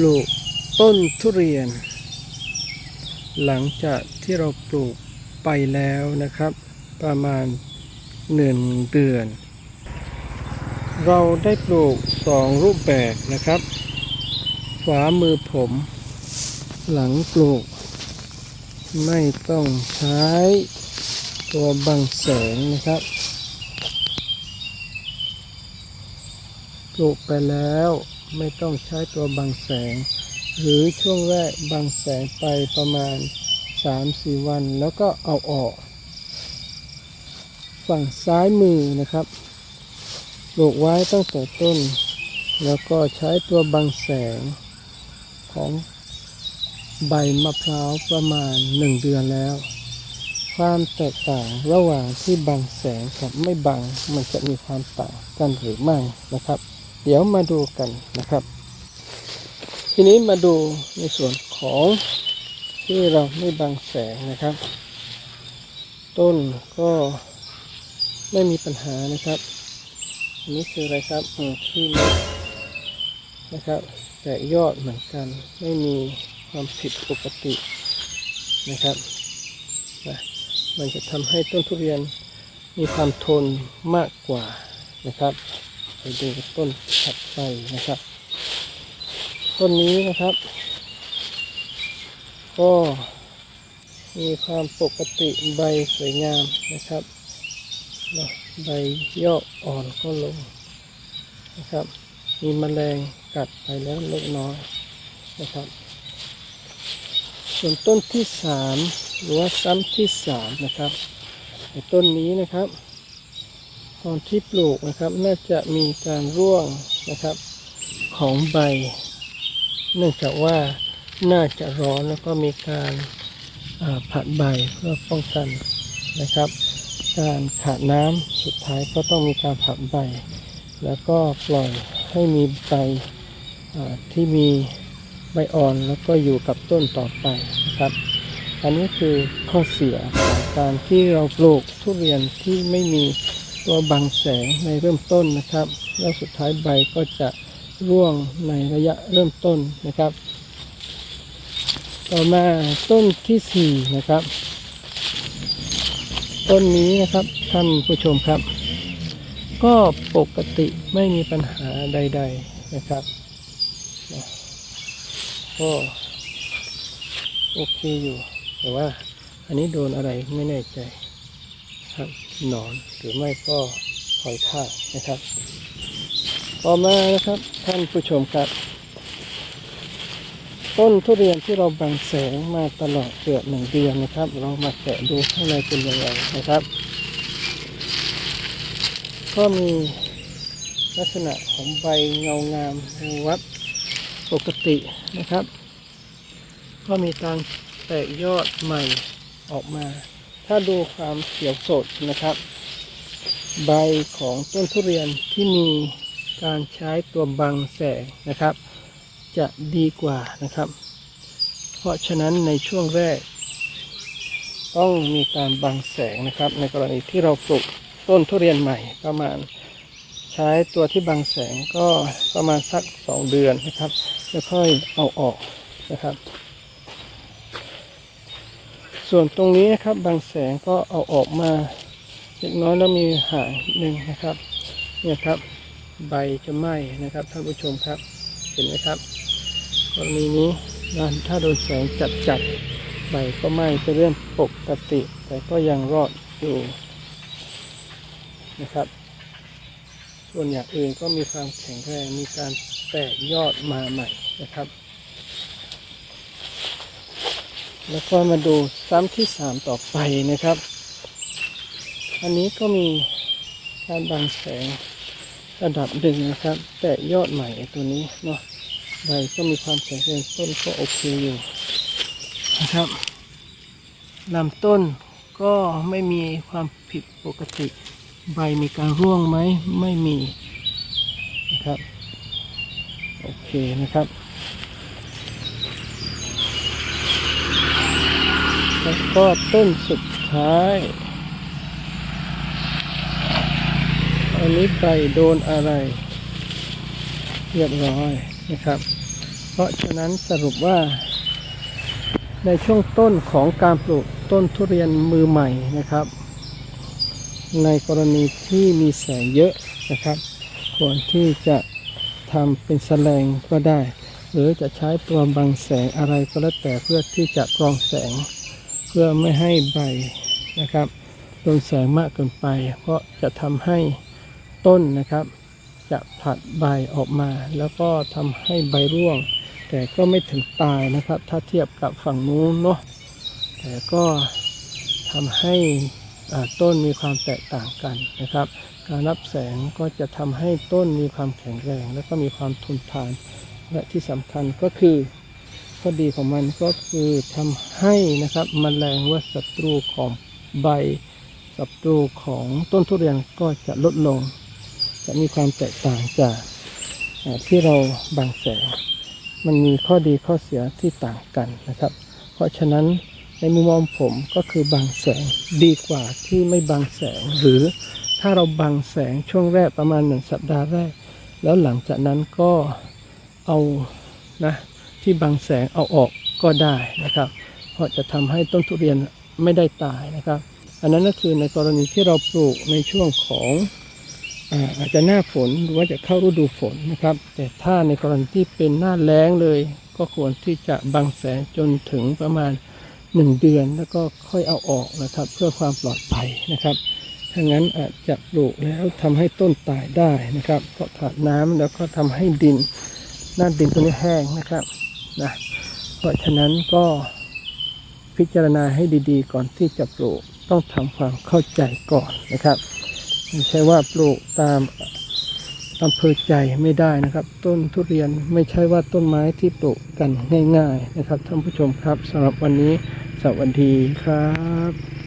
ปลูกต้นทุเรียน หลังจากที่เราปลูกไปแล้วนะครับ ประมาณหนึ่งเดือน เราได้ปลูกสองรูปแบบนะครับขวามือผม หลังปลูก ไม่ต้องใช้ตัวบังแสงนะครับ ปลูกไปแล้ว ไม่ต้องใช้ตัวบังแสง หรือช่วงแรกบังแสงไปประมาณ 3-4 วันแล้วก็เอาออก ฝั่งซ้ายมือนะครับปลูกไว้ตั้งแต่ต้น แล้วก็ใช้ตัวบังแสงของใบมะพร้าวประมาณ 1 เดือนแล้ว ความแตกต่างระหว่างที่บังแสงกับไม่บังมันจะมีความต่างกันหรือไม่นะครับ เดี๋ยวมาดูกันนะครับ ทีนี้มาดูในส่วนของที่เราไม่บังแสงนะครับ ต้นก็ไม่มีปัญหานะครับอันนี้คืออะไรครับอืมขี้เล็กนะครับ แต่ยอดเหมือนกันไม่มีความผิดปกตินะครับนะมันจะทำให้ต้นทุเรียนมีความทนมากกว่านะครับ ไปดูต้นถัดไปนะครับ ต้นนี้นะครับ ก็มีความปกติใบสวยงามนะครับใบย่ออ่อนก็ลงนะครับ มีแมลงกัดไปแล้วเล็กน้อยนะครับ ส่วนต้นที่สามหรือว่าซ้ำที่สามนะครับต้นนี้นะครับ ตอนที่ปลูกนะครับน่าจะมีการร่วงนะครับของใบ เนื่องจากว่าน่าจะร้อนแล้วก็มีการาผัดใบเพื่อป้องกันนะครับ การขาดน้ำสุดท้ายก็ต้องมีการผัดใบ แล้วก็ปล่อยให้มีใบที่มีใบอ่อนแล้วก็อยู่กับต้นต่อไปนะครับ อันนี้คือข้อเสียของการที่เราปลูกทุเรียนที่ไม่มี ตัวบังแสงในเริ่มต้นนะครับ แล้วสุดท้ายใบก็จะร่วงในระยะเริ่มต้นนะครับ ต่อมาต้นที่สี่นะครับ ต้นนี้นะครับท่านผู้ชมครับ ก็ปกติไม่มีปัญหาใด ๆนะครับก็โอเคอยู่ แต่ว่าอันนี้โดนอะไรไม่แน่ใจ ครับหนอนหรือไม่ก็หอยทากนะครับ ต่อมานะครับท่านผู้ชมครับ ต้นทุเรียนที่เราบังแสงมาตลอดเกือบหนึ่งเดือนนะครับ เรามาแกะดูข้างในเป็นยังไงนะครับ ก็มีลักษณะของใบเงางามวัดปกตินะครับ ก็มีการแตกยอดใหม่ออกมา ถ้าดูความเขียวสดนะครับ ใบของต้นทุเรียนที่มีการใช้ตัวบังแสงนะครับ จะดีกว่านะครับ เพราะฉะนั้นในช่วงแรก ต้องมีการบังแสงนะครับ ในกรณีที่เราปลูกต้นทุเรียนใหม่ประมาณใช้ตัวที่บังแสงก็ประมาณสักสองเดือนนะครับ แล้วค่อยเอาออกนะครับ ส่วนตรงนี้นะครับบางแสงก็เอาออกมาเล็กน้อยแล้วมีหางหนึ่งนะครับเนี่ยครับใบจะไหม้นะครับท่านผู้ชมครับเห็นไหมครับกรณีนี้นะถ้าโดนแสงจัดจัดๆใบก็ไหม้เป็นเรื่องปกติ แต่ก็ยังรอดอยู่นะครับ ส่วนอย่างอื่นก็มีความแข็งแรงมีการแตกยอดมาใหม่นะครับ แล้วก็มาดูซ้ำที่สามต่อไปนะครับ อันนี้ก็มีการบังแสงระดับหนึ่งนะครับ แต่ยอดใหม่ตัวนี้เนาะใบก็มีความแข็งแรงต้นก็โอเคอยู่นะครับลำต้นก็ไม่มีความผิดปกติ ใบมีการร่วงไหมไม่มีนะครับ โอเคนะครับ แล้วก็ต้นสุดท้าย อันนี้ไปโดนอะไร เรียบร้อยนะครับ เพราะฉะนั้นสรุปว่า ในช่วงต้นของการปลูกต้นทุเรียนมือใหม่นะครับ ในกรณีที่มีแสงเยอะนะครับ ควรที่จะทำเป็นแสลงก็ได้ หรือจะใช้ตัวบังแสงอะไรก็แล้วแต่เพื่อที่จะกรองแสง เพื่อไม่ให้ใบนะครับโดนแสงมากเกินไป เพราะจะทำให้ต้นนะครับ จะผลัดใบออกมา แล้วก็ทำให้ใบร่วง แต่ก็ไม่ถึงตายนะครับ ถ้าเทียบกับฝั่งนู้นเนาะแต่ก็ทำให้อ่าต้นมีความแตกต่างกันนะครับ การรับแสงก็จะทำให้ต้นมีความแข็งแรง และก็มีความทนทาน และที่สำคัญก็คือ ข้อดีของมันก็คือทำให้นะครับมแมลงว่าศัตรูของใบศัตรูของต้นทุเรียนก็จะลดลง จะมีความแตกต่างจากที่เราบังแสงมันมีข้อดีข้อเสียที่ต่างกันนะครับ เพราะฉะนั้นในมุมมองผมก็คือบังแสงดีกว่าที่ไม่บังแสง หรือถ้าเราบังแสงช่วงแรกประมาณหนึ่งสัปดาห์แรก แล้วหลังจากนั้นก็เอานะ ที่บังแสงเอาออกก็ได้นะครับ เพราะจะทำให้ต้นทุเรียนไม่ได้ตายนะครับ อันนั้นก็คือในกรณีที่เราปลูกในช่วงของอาจจะหน้าฝนหรือว่าจะเข้าฤดูฝนนะครับ แต่ถ้าในกรณีที่เป็นหน้าแล้งเลย ก็ควรที่จะบังแสงจนถึงประมาณ 1 เดือนแล้วก็ค่อยเอาออกนะครับ เพื่อความปลอดภัยนะครับถ้างั้นอาจจะปลูกแล้วทำให้ต้นตายได้นะครับเพราะขาดน้ำแล้วก็ทำให้ดินหน้าดินตัวนี้แห้งนะครับ นะเพราะฉะนั้นก็พิจารณาให้ดีๆ ก่อนที่จะปลูกต้องทำความเข้าใจก่อนนะครับไม่ใช่ว่าปลูกตามอำเภอใจไม่ได้นะครับ ต้นทุเรียนไม่ใช่ว่าต้นไม้ที่ปลูกกันง่าย ๆ นะครับท่านผู้ชมครับสำหรับวันนี้สวัสดีครับ